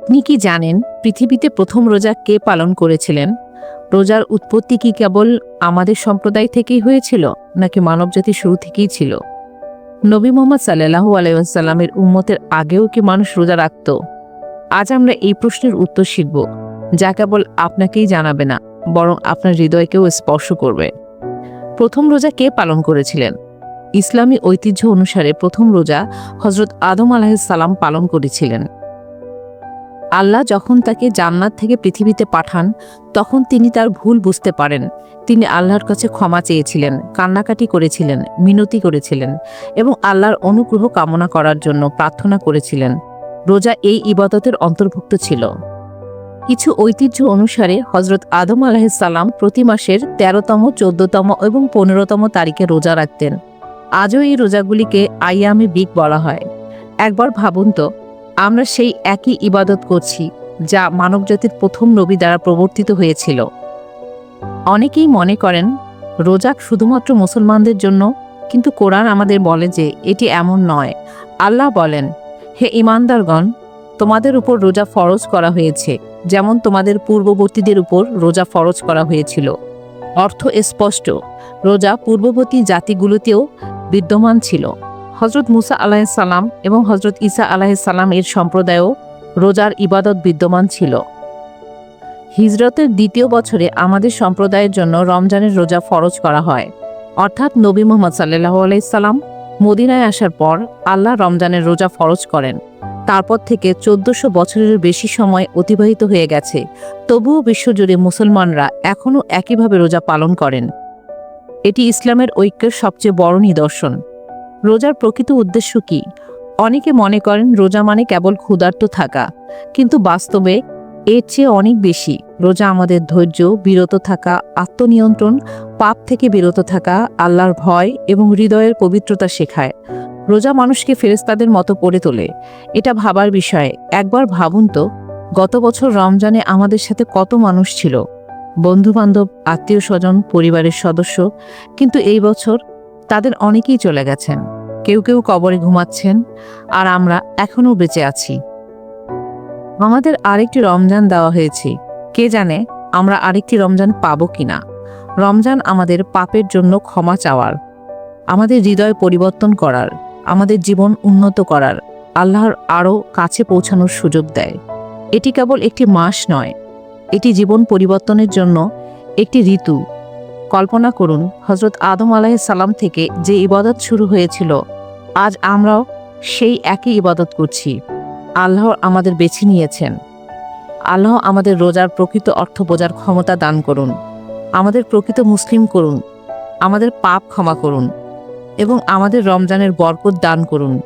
আপনি কি জানেন পৃথিবীতে প্রথম রোজা কে পালন করেছিলেন? রোজার উৎপত্তি কি কেবল আমাদের সম্প্রদায় থেকেই হয়েছিল, নাকি মানবজাতি শুরু থেকেই ছিল? নবী মোহাম্মদ সাল্লাহু আলাইসাল্লামের উম্মতের আগেও কি মানুষ রোজা রাখত? আজ আমরা এই প্রশ্নের উত্তর শিখব, যা কেবল আপনাকেই জানাবে না, বরং আপনার হৃদয়কেও স্পর্শ করবে। প্রথম রোজা কে পালন করেছিলেন? ইসলামী ঐতিহ্য অনুসারে প্রথম রোজা হজরত আদম আলাহিসাল্লাম পালন করেছিলেন। আল্লাহ যখন তাকে জান্নাত থেকে পৃথিবীতে পাঠান, তখন তিনি তার ভুল বুঝতে পারেন। তিনি আল্লাহর কাছে ক্ষমা চেয়েছিলেন, কান্নাকাটি করেছিলেন, মিনতি করেছিলেন এবং আল্লাহর অনুগ্রহ কামনা করার জন্য প্রার্থনা করেছিলেন। রোজা এই ইবাদতের অন্তর্ভুক্ত ছিল। কিছু ঐতিহ্য অনুসারে হজরত আদম আলাহিসাল্লাম প্রতি মাসের তেরোতম, চোদ্দতম এবং পনেরোতম তারিখে রোজা রাখতেন। আজও এই রোজাগুলিকে আইয়ামে বিক বলা হয়। একবার ভাবুন তো আমরা সেই একই ইবাদত করছি, যা মানবজাতির প্রথম নবী দ্বারা প্রবর্তিত হয়েছিল। অনেকেই মনে করেন রোজা শুধুমাত্র মুসলমানদের জন্য, কিন্তু কোরআন আমাদের বলে যে এটি এমন নয়। আল্লাহ বলেন, হে ইমানদারগণ তোমাদের উপর রোজা ফরজ করা হয়েছে, যেমন তোমাদের পূর্ববর্তীদের উপর রোজা ফরজ করা হয়েছিল। অর্থ স্পষ্ট, রোজা পূর্ববর্তী জাতিগুলোতেও বিদ্যমান ছিল। হজরত মুসা আলাহিসাল্লাম এবং হজরত ঈসা আলাহিসাল্লাম এর সম্প্রদায়ও রোজার ইবাদত বিদ্যমান ছিল। হিজরতের দ্বিতীয় বছরে আমাদের সম্প্রদায়ের জন্য রমজানের রোজা ফরজ করা হয়। অর্থাৎ নবী মোহাম্মদ সাল্লাহ আলাইসাল্লাম মদিনায় আসার পর আল্লাহ রমজানের রোজা ফরজ করেন। তারপর থেকে চোদ্দশো বছরের বেশি সময় অতিবাহিত হয়ে গেছে। তবুও বিশ্বজুড়ে মুসলমানরা এখনও একইভাবে রোজা পালন করেন। এটি ইসলামের ঐক্যের সবচেয়ে বড় নিদর্শন। রোজার প্রকৃত উদ্দেশ্য কি? অনেকে মনে করেন রোজা মানে কেবল ক্ষুধার্ত থাকা। কিন্তু বাস্তবে এর চেয়ে অনেক বেশি। রোজা আমাদের ধৈর্য, বিরত থাকা, আত্মনিয়ন্ত্রণ, পাপ থেকে বিরত থাকা, আল্লাহর ভয় এবং হৃদয়ের পবিত্রতা শেখায়। রোজা মানুষকে ফেরেস্তাদের মতো পড়ে তোলে। এটা ভাবার বিষয়। একবার ভাবুন তো, গত বছর রমজানে আমাদের সাথে কত মানুষ ছিল? বন্ধুবান্ধব, আত্মীয় স্বজন, পরিবারের সদস্য, কিন্তু এই বছর তাদের অনেকেই চলে গেছেন। কেউ কেউ কবরে ঘুমাচ্ছেন, আর আমরা এখনও বেঁচে আছি। আমাদের আরেকটি রমজান দেওয়া হয়েছে। কে জানে আমরা আরেকটি রমজান পাবো কিনা? রমজান আমাদের পাপের জন্য ক্ষমা চাওয়ার, আমাদের হৃদয় পরিবর্তন করার, আমাদের জীবন উন্নত করার, আল্লাহর আরও কাছে পৌঁছানোর সুযোগ দেয়। এটি কেবল একটি মাস নয়, এটি জীবন পরিবর্তনের জন্য একটি ঋতু। কল্পনা করুন হজরত আদম আলাহ সালাম থেকে যে ইবাদত শুরু হয়েছিল, আজ আমরাও সেই একই ইবাদত করছি। আল্লাহ আমাদের বেছে নিয়েছেন। আল্লাহ আমাদের রোজার প্রকৃত অর্থ বোঝার ক্ষমতা দান করুন। আমাদের প্রকৃত মুসলিম করুন। আমাদের পাপ ক্ষমা করুন। এবং আমাদের রমজানের বরকত দান করুন।